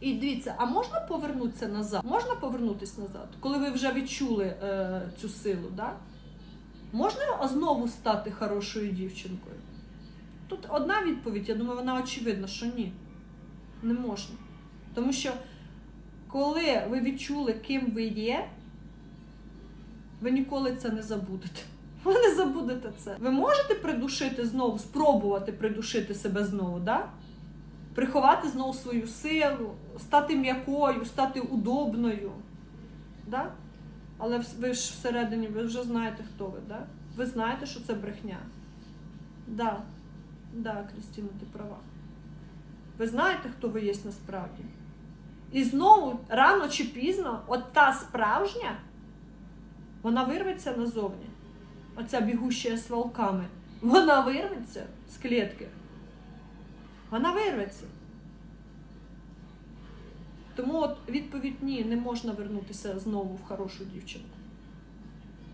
І дивіться, а можна повернутися назад? Можна повернутися назад, коли ви вже відчули е, цю силу, да? Можна знову стати хорошою дівчинкою? Тут одна відповідь, я думаю, вона очевидна, що ні. Не можна. Тому що коли ви відчули, ким ви є, ви ніколи це не забудете. Ви не забудете це. Ви можете придушити знову, спробувати придушити себе знову, да? Приховати знову свою силу, стати м'якою, стати удобною. Да? Але ви ж всередині ви вже знаєте, хто ви, да? Ви знаєте, що це брехня. Да, да, Крістіна, ти права. Ви знаєте, хто ви є насправді. І знову, рано чи пізно, от та справжня, вона вирветься назовні. Оця бігуща з волками. Вона вирветься з клітки. Вона вирветься. Тому от відповідь ні, не можна вернутися знову в хорошу дівчинку.